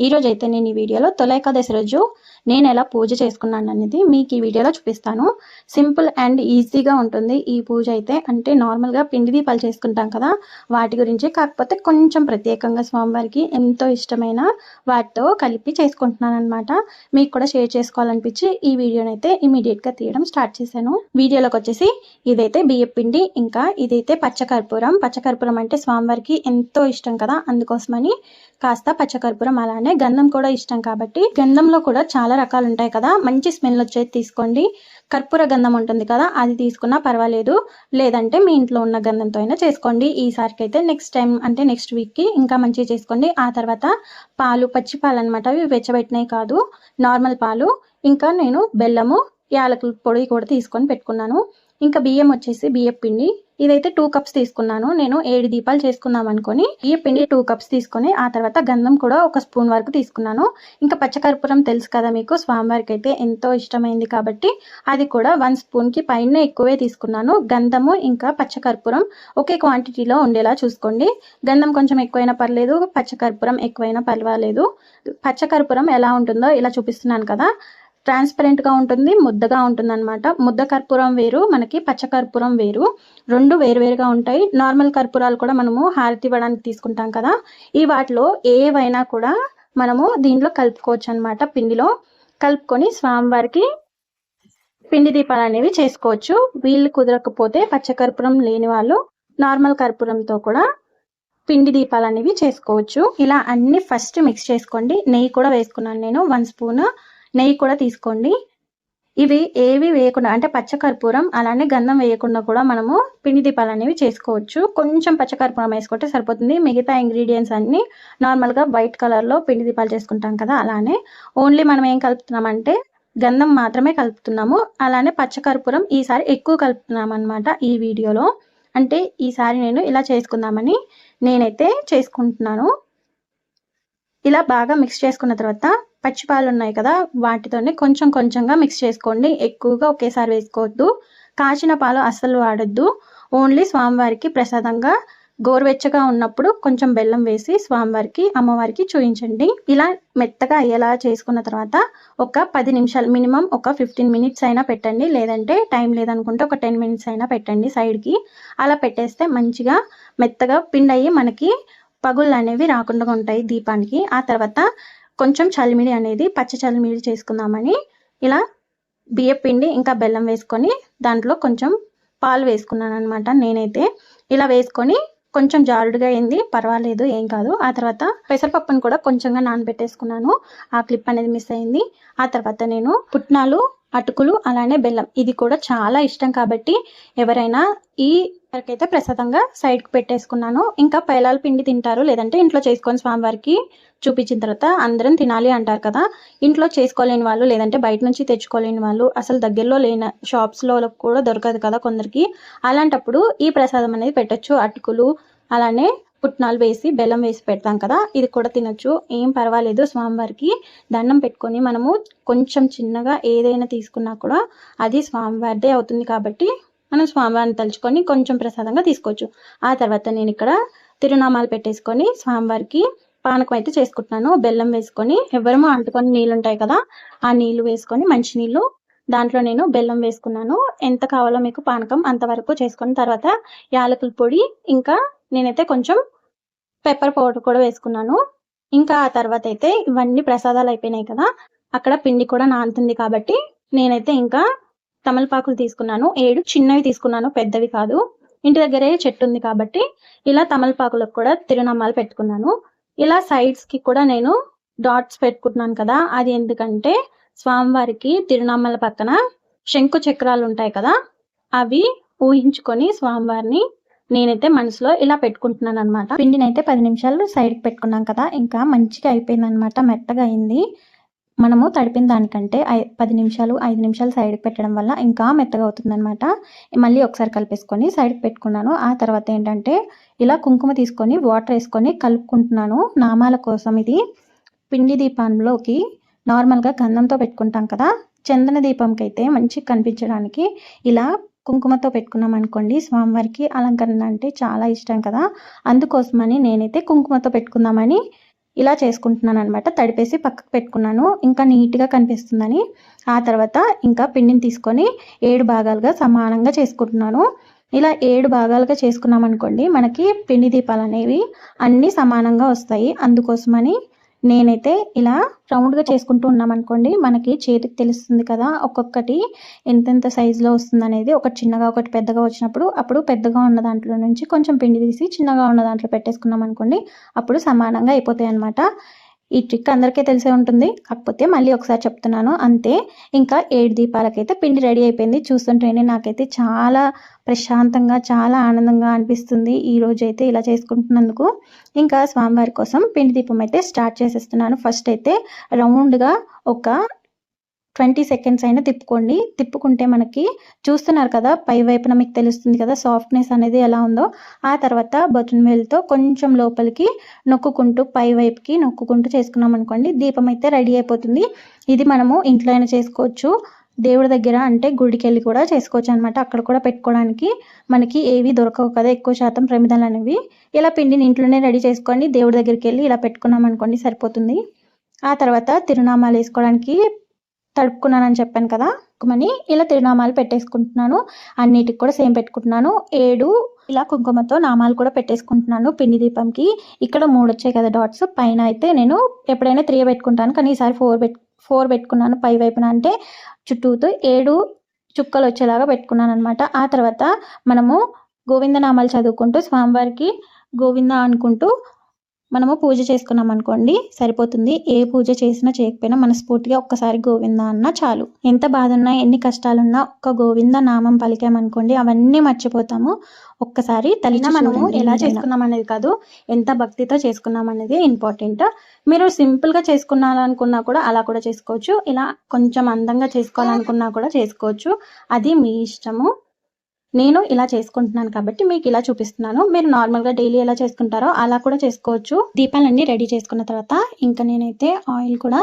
ఈ అయితే నేను ఈ వీడియోలో తొలి ఏకాదశి రోజు నేను ఎలా పూజ చేసుకున్నాను అనేది మీకు ఈ వీడియోలో చూపిస్తాను. సింపుల్ అండ్ ఈజీగా ఉంటుంది ఈ పూజ అయితే. అంటే నార్మల్గా పిండి దీపాలు చేసుకుంటాం కదా వాటి గురించి కాకపోతే కొంచెం ప్రత్యేకంగా స్వామివారికి ఎంతో ఇష్టమైన వాటితో కలిపి చేసుకుంటున్నాను అనమాట మీకు కూడా షేర్ చేసుకోవాలనిపించి ఈ వీడియోని అయితే ఇమీడియట్గా తీయడం స్టార్ట్ చేశాను. వీడియోలోకి వచ్చేసి ఇదైతే బియ్య పిండి ఇంకా ఇదైతే పచ్చకర్పూరం. పచ్చకర్పూరం అంటే స్వామివారికి ఎంతో ఇష్టం కదా అందుకోసమని కాస్త పచ్చకర్పూరం అలానే గంధం కూడా ఇష్టం కాబట్టి గంధంలో కూడా చాలా రకాలు ఉంటాయి కదా. మంచి స్మెల్ వచ్చేది తీసుకోండి. కర్పూర గంధం ఉంటుంది కదా అది తీసుకున్నా పర్వాలేదు. లేదంటే మీ ఇంట్లో ఉన్న గంధంతో అయినా చేసుకోండి. ఈసారికి అయితే నెక్స్ట్ టైం అంటే నెక్స్ట్ వీక్కి ఇంకా మంచిగా చేసుకోండి. ఆ తర్వాత పాలు పచ్చి పాలు అనమాట అవి వెచ్చబెట్టినవి కాదు నార్మల్ పాలు. ఇంకా నేను బెల్లము యాలకుల పొడి కూడా తీసుకొని పెట్టుకున్నాను. ఇంకా బియ్యం వచ్చేసి బియ్యం పిండి. ఇదైతే టూ కప్స్ తీసుకున్నాను. నేను ఏడు దీపాలు చేసుకుందాం అనుకుని బియ్యం పిండి టూ కప్స్ తీసుకొని ఆ తర్వాత గంధం కూడా ఒక స్పూన్ వరకు తీసుకున్నాను. ఇంకా పచ్చకర్పూరం తెలుసు కదా మీకు స్వామివారికి అయితే ఎంతో ఇష్టమైంది కాబట్టి అది కూడా వన్ స్పూన్కి పైన ఎక్కువే తీసుకున్నాను. గంధము ఇంకా పచ్చకర్పూరం ఒకే క్వాంటిటీలో ఉండేలా చూసుకోండి. గంధం కొంచెం ఎక్కువైనా పర్లేదు పచ్చకర్పూరం ఎక్కువైనా పర్వాలేదు. పచ్చకర్పూరం ఎలా ఉంటుందో ఇలా చూపిస్తున్నాను కదా. ట్రాన్స్పరెంట్గా ఉంటుంది ముద్దగా ఉంటుంది అనమాట ముద్ద కర్పూరం వేరు మనకి పచ్చ కర్పూరం వేరు. రెండు వేరువేరుగా ఉంటాయి. నార్మల్ కర్పూరాలు కూడా మనము హారతి ఇవ్వడానికి తీసుకుంటాం కదా. ఈ వాటిలో ఏవైనా కూడా మనము దీంట్లో కలుపుకోవచ్చు అనమాట పిండిలో. కలుపుకొని స్వామివారికి పిండి దీపాలు అనేవి చేసుకోవచ్చు. వీళ్ళు కుదరకపోతే పచ్చకర్పూరం లేని వాళ్ళు నార్మల్ కర్పూరంతో కూడా పిండి దీపాలు అనేవి చేసుకోవచ్చు. ఇలా అన్ని ఫస్ట్ మిక్స్ చేసుకోండి. నెయ్యి కూడా వేసుకున్నాను నేను. వన్ స్పూన్ నెయ్యి కూడా తీసుకోండి. ఇవి ఏవి వేయకుండా అంటే పచ్చకర్పూరం అలానే గంధం వేయకుండా కూడా మనము పిండి దీపాలు అనేవి చేసుకోవచ్చు. కొంచెం పచ్చకర్పూరం వేసుకుంటే సరిపోతుంది. మిగతా ఇంగ్రీడియంట్స్ అన్ని నార్మల్గా వైట్ కలర్లో పిండి దీపాలు చేసుకుంటాం కదా అలానే. ఓన్లీ మనం ఏం కలుపుతున్నామంటే గంధం మాత్రమే కలుపుతున్నాము. అలానే పచ్చకర్పూరం ఈసారి ఎక్కువ కలుపుతున్నాం అనమాట ఈ వీడియోలో. అంటే ఈసారి నేను ఇలా చేసుకుందామని నేనైతే చేసుకుంటున్నాను. ఇలా బాగా మిక్స్ చేసుకున్న తర్వాత పచ్చిపాలు ఉన్నాయి కదా వాటితోనే కొంచెం కొంచెంగా మిక్స్ చేసుకోండి. ఎక్కువగా ఒకేసారి వేసుకోవద్దు. కాచిన పాలు అస్సలు వాడద్దు. ఓన్లీ స్వామివారికి ప్రసాదంగా గోరువెచ్చగా ఉన్నప్పుడు కొంచెం బెల్లం వేసి స్వామివారికి అమ్మవారికి చూయించండి. ఇలా మెత్తగా అయ్యేలా చేసుకున్న తర్వాత ఒక పది నిమిషాలు మినిమం ఒక ఫిఫ్టీన్ మినిట్స్ అయినా పెట్టండి. లేదంటే టైం లేదనుకుంటే ఒక టెన్ మినిట్స్ అయినా పెట్టండి సైడ్కి అలా పెట్టేస్తే మంచిగా మెత్తగా పిండి అయ్యి మనకి పగుళ్ళు అనేవి రాకుండా ఉంటాయి దీపానికి. ఆ తర్వాత కొంచెం చలిమిడి అనేది పచ్చ చలిమిడి చేసుకుందామని ఇలా బియ్య పిండి ఇంకా బెల్లం వేసుకొని దాంట్లో కొంచెం పాలు వేసుకున్నాను అనమాట నేనైతే. ఇలా వేసుకొని కొంచెం జారుడుగా అయింది పర్వాలేదు ఏం కాదు. ఆ తర్వాత పెసరపప్పును కూడా కొంచెంగా నానబెట్టేసుకున్నాను. ఆ క్లిప్ అనేది మిస్ అయింది. ఆ తర్వాత నేను పుట్నాలు అటుకులు అలానే బెల్లం. ఇది కూడా చాలా ఇష్టం కాబట్టి ఎవరైనా ఈ అయితే ప్రసాదంగా సైడ్కి పెట్టేసుకున్నాను. ఇంకా పైలాల పిండి తింటారు. లేదంటే ఇంట్లో చేసుకొని స్వామివారికి చూపించిన తర్వాత అందరం తినాలి అంటారు కదా. ఇంట్లో చేసుకోలేని వాళ్ళు లేదంటే బయట నుంచి తెచ్చుకోలేని వాళ్ళు అసలు దగ్గరలో లేని షాప్స్లో కూడా దొరకదు కదా కొందరికి. అలాంటప్పుడు ఈ ప్రసాదం అనేది పెట్టచ్చు. అటుకులు అలానే పుట్నాలు వేసి బెల్లం వేసి పెడతాం కదా ఇది కూడా తినొచ్చు. ఏం పర్వాలేదు స్వామివారికి దండం పెట్టుకొని మనము కొంచెం చిన్నగా ఏదైనా తీసుకున్నా కూడా అది స్వామివారిదే అవుతుంది కాబట్టి మనం స్వామివారిని తలుచుకొని కొంచెం ప్రసాదంగా తీసుకోవచ్చు. ఆ తర్వాత నేను ఇక్కడ తిరునామాలు పెట్టేసుకొని స్వామివారికి పానకం అయితే చేసుకుంటున్నాను. బెల్లం వేసుకొని ఎవరమో అంటుకొని నీళ్ళు ఉంటాయి కదా ఆ నీళ్ళు వేసుకొని మంచి నీళ్ళు దాంట్లో నేను బెల్లం వేసుకున్నాను. ఎంత కావాలో మీకు పానకం అంతవరకు చేసుకున్న తర్వాత యాలకుల పొడి ఇంకా నేనైతే కొంచెం పెప్పర్ పౌడర్ కూడా వేసుకున్నాను. ఇంకా ఆ తర్వాత అయితే ఇవన్నీ ప్రసాదాలు అయిపోయినాయి కదా అక్కడ పిండి కూడా నానుతుంది కాబట్టి నేనైతే ఇంకా తమలపాకులు తీసుకున్నాను. ఏడు చిన్నవి తీసుకున్నాను పెద్దవి కాదు. ఇంటి దగ్గరే చెట్టు ఉంది కాబట్టి ఇలా తమలపాకులకు కూడా తిరునామాలు పెట్టుకున్నాను. ఇలా సైడ్స్కి కూడా నేను డాట్స్ పెట్టుకుంటున్నాను కదా అది ఎందుకంటే స్వామివారికి తిరునామాల పక్కన శంకు చక్రాలు ఉంటాయి కదా అవి ఊహించుకొని స్వామివారిని నేనైతే మనసులో ఇలా పెట్టుకుంటున్నాను అనమాట పిండిని అయితే పది నిమిషాలు సైడ్కి పెట్టుకున్నాం కదా ఇంకా మంచిగా అయిపోయింది అనమాట మెత్తగా అయింది. మనము తడిపిన దానికంటే పది నిమిషాలు ఐదు నిమిషాలు సైడ్కి పెట్టడం వల్ల ఇంకా మెత్తగా అవుతుందన్నమాట. మళ్ళీ ఒకసారి కలిపేసుకొని సైడ్కి పెట్టుకున్నాను. ఆ తర్వాత ఏంటంటే ఇలా కుంకుమ తీసుకొని వాటర్ వేసుకొని కలుపుకుంటున్నాను. నామాల కోసం ఇది. పిండి దీపంలోకి నార్మల్గా గంధంతో పెట్టుకుంటాం కదా చందన దీపంకి అయితే మంచిగా కనిపించడానికి ఇలా కుంకుమతో పెట్టుకున్నాం అనుకోండి స్వామివారికి అలంకరణ అంటే చాలా ఇష్టం కదా. అందుకోసమని నేనైతే కుంకుమతో పెట్టుకుందామని ఇలా చేసుకుంటున్నాను అనమాట తడిపేసి పక్కకు పెట్టుకున్నాను. ఇంకా నీట్గా కనిపిస్తుందని. ఆ తర్వాత ఇంకా పిండిని తీసుకొని ఏడు భాగాలుగా సమానంగా చేసుకుంటున్నాను. ఇలా ఏడు భాగాలుగా చేసుకున్నాం అనుకోండి మనకి పిండి దీపాలు అనేవి అన్నీ సమానంగా వస్తాయి. అందుకోసమని నేనైతే ఇలా రౌండ్గా చేసుకుంటూ ఉన్నామనుకోండి మనకి చేతికి తెలుస్తుంది కదా ఒక్కొక్కటి ఎంతెంత సైజులో వస్తుంది అనేది ఒకటి చిన్నగా ఒకటి పెద్దగా వచ్చినప్పుడు అప్పుడు పెద్దగా ఉన్న దాంట్లో నుంచి కొంచెం పిండి తీసి చిన్నగా ఉన్న దాంట్లో పెట్టేసుకున్నాం అనుకోండి అప్పుడు సమానంగా అయిపోతాయి అనమాట ఈ ట్రిక్ అందరికీ తెలిసే ఉంటుంది. కాకపోతే మళ్ళీ ఒకసారి చెప్తున్నాను. అంతే ఇంకా ఏడు దీపాలకైతే పిండి రెడీ అయిపోయింది. చూస్తుంటేనే నాకైతే చాలా ప్రశాంతంగా చాలా ఆనందంగా అనిపిస్తుంది ఈ రోజు అయితే ఇలా చేసుకుంటున్నందుకు. ఇంకా స్వామివారి కోసం పిండి దీపం అయితే స్టార్ట్ చేసేస్తున్నాను. ఫస్ట్ అయితే రౌండ్గా ఒక ట్వంటీ సెకండ్స్ అయినా తిప్పుకోండి. తిప్పుకుంటే మనకి చూస్తున్నారు కదా పై వైపున మీకు తెలుస్తుంది కదా సాఫ్ట్నెస్ అనేది ఎలా ఉందో. ఆ తర్వాత బటన్ వేల్తో కొంచెం లోపలికి నొక్కుకుంటూ పై వైపుకి నొక్కుకుంటూ చేసుకున్నాం అనుకోండి దీపం అయితే రెడీ అయిపోతుంది. ఇది మనము ఇంట్లో అయినా చేసుకోవచ్చు. దేవుడి దగ్గర అంటే గుడికి వెళ్ళి కూడా చేసుకోవచ్చు అనమాట అక్కడ కూడా పెట్టుకోవడానికి మనకి ఏవి దొరకవు కదా ఎక్కువ శాతం ప్రమిదలు అనేవి. ఇలా పిండిని ఇంట్లోనే రెడీ చేసుకోండి. దేవుడి దగ్గరికి వెళ్ళి ఇలా పెట్టుకున్నాం అనుకోండి సరిపోతుంది. ఆ తర్వాత తిరునామాలు వేసుకోవడానికి తడుపుకున్నానని చెప్పాను కదా కుంకుమని ఇలా తిరునామాలు పెట్టేసుకుంటున్నాను. అన్నిటికి కూడా సేమ్ పెట్టుకుంటున్నాను. ఏడు ఇలా కుంకుమతో నామాలు కూడా పెట్టేసుకుంటున్నాను పిండి దీపంకి. ఇక్కడ మూడు వచ్చాయి కదా డాట్స్ పైన అయితే నేను ఎప్పుడైనా త్రీ పెట్టుకుంటాను. కానీ ఈసారి ఫోర్ పెట్టు ఫోర్ పెట్టుకున్నాను పై వైపున అంటే చుట్టూతో. ఏడు చుక్కలు వచ్చేలాగా పెట్టుకున్నాను అనమాట ఆ తర్వాత మనము గోవిందనామాలు చదువుకుంటూ స్వామివారికి గోవింద అనుకుంటూ మనము పూజ చేసుకున్నాం అనుకోండి సరిపోతుంది. ఏ పూజ చేసినా చేయకపోయినా మనస్ఫూర్తిగా ఒక్కసారి గోవింద అన్నా చాలు. ఎంత బాధ ఉన్నా ఎన్ని కష్టాలున్నా ఒక్క గోవింద నామం పలికామనుకోండి అవన్నీ మర్చిపోతాము. ఒక్కసారి తల్లిన మనము ఎలా చేసుకున్నాం అనేది కాదు ఎంత భక్తితో చేసుకున్నాం అనేది ఇంపార్టెంట్. మీరు సింపుల్గా చేసుకున్నారనుకున్నా కూడా అలా కూడా చేసుకోవచ్చు. ఇలా కొంచెం అందంగా చేసుకోవాలనుకున్నా కూడా చేసుకోవచ్చు. అది మీ ఇష్టము. నేను ఇలా చేసుకుంటున్నాను కాబట్టి మీకు ఇలా చూపిస్తున్నాను. మీరు నార్మల్గా డైలీ ఎలా చేసుకుంటారో అలా కూడా చేసుకోవచ్చు. దీపాలన్నీ రెడీ చేసుకున్న తర్వాత ఇంకా నేనైతే ఆయిల్ కూడా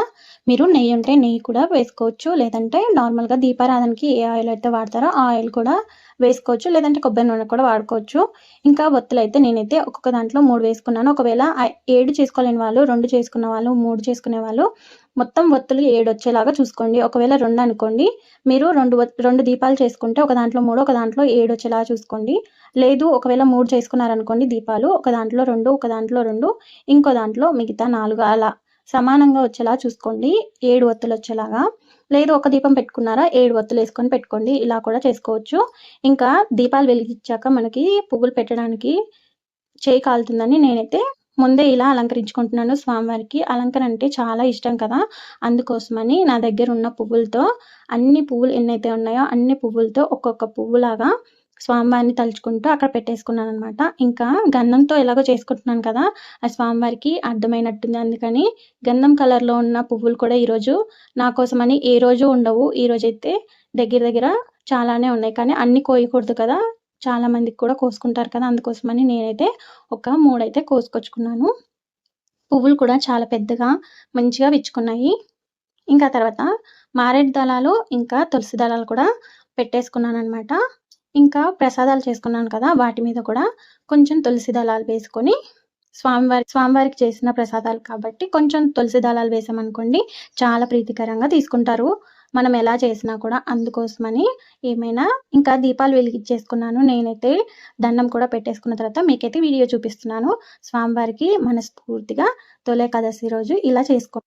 మీరు నెయ్యి ఉంటే నెయ్యి కూడా వేసుకోవచ్చు. లేదంటే నార్మల్గా దీపారాధనకి ఏ ఆయిల్ అయితే వాడతారో ఆ ఆయిల్ కూడా వేసుకోవచ్చు. లేదంటే కొబ్బరి నూనె కూడా వాడుకోవచ్చు. ఇంకా ఒత్తులు అయితే నేనైతే ఒక్కొక్క దాంట్లో మూడు వేసుకున్నాను. ఒకవేళ ఏడు చేసుకోలేని వాళ్ళు రెండు చేసుకున్న వాళ్ళు మూడు చేసుకునే వాళ్ళు మొత్తం ఒత్తులు ఏడు వచ్చేలాగా చూసుకోండి. ఒకవేళ రెండు అనుకోండి మీరు రెండు రెండు దీపాలు చేసుకుంటే ఒక దాంట్లో మూడు ఒక దాంట్లో ఏడు వచ్చేలాగా చూసుకోండి. లేదు ఒకవేళ మూడు చేసుకున్నారనుకోండి దీపాలు ఒక దాంట్లో రెండు ఒక దాంట్లో రెండు ఇంకో దాంట్లో మిగతా నాలుగు అలా సమానంగా వచ్చేలా చూసుకోండి. ఏడు ఒత్తులు వచ్చేలాగా. లేదు ఒక దీపం పెట్టుకున్నారా ఏడు ఒత్తులు వేసుకొని పెట్టుకోండి. ఇలా కూడా చేసుకోవచ్చు. ఇంకా దీపాలు వెలిగించాక మనకి పువ్వులు పెట్టడానికి చేయి కాలుతుందని నేనైతే ముందే ఇలా అలంకరించుకుంటున్నాను. స్వామివారికి అలంకరణ అంటే చాలా ఇష్టం కదా. అందుకోసమని నా దగ్గర ఉన్న పువ్వులతో అన్ని పువ్వులు ఎన్నైతే ఉన్నాయో అన్ని పువ్వులతో ఒక్కొక్క పువ్వులాగా స్వామివారిని తలుచుకుంటూ అక్కడ పెట్టేసుకున్నాను అనమాట ఇంకా గంధంతో ఎలాగో చేసుకుంటున్నాను కదా ఆ స్వామివారికి అర్థమైనట్టుంది. అందుకని గంధం కలర్లో ఉన్న పువ్వులు కూడా ఈరోజు నా కోసమని ఏ రోజు ఉండవు. ఈ రోజైతే దగ్గర దగ్గర చాలానే ఉన్నాయి. కానీ అన్ని కోయకూడదు కదా. చాలా మందికి కూడా కోసుకుంటారు కదా అందుకోసమని నేనైతే ఒక మూడైతే కోసుకొచ్చుకున్నాను. పువ్వులు కూడా చాలా పెద్దగా మంచిగా విచ్చుకున్నాయి. ఇంకా తర్వాత మారేడు దళాలు ఇంకా తులసి దళాలు కూడా పెట్టేసుకున్నాను అనమాట ఇంకా ప్రసాదాలు చేసుకున్నాను కదా వాటి మీద కూడా కొంచెం తులసి దళాలు వేసుకొని స్వామివారి స్వామివారికి చేసిన ప్రసాదాలు కాబట్టి కొంచెం తులసి దళాలు వేసామనుకోండి చాలా ప్రీతికరంగా తీసుకుంటారు. మనం ఎలా చేసినా కూడా అందుకోసమని ఏమైనా ఇంకా దీపాలు వెలిగించేసుకున్నాను. నేనైతే దండం కూడా పెట్టేసుకున్న తర్వాత మీకైతే వీడియో చూపిస్తున్నాను. స్వామివారికి మనస్ఫూర్తిగా తొలే కదసి రోజు ఇలా చేసుకో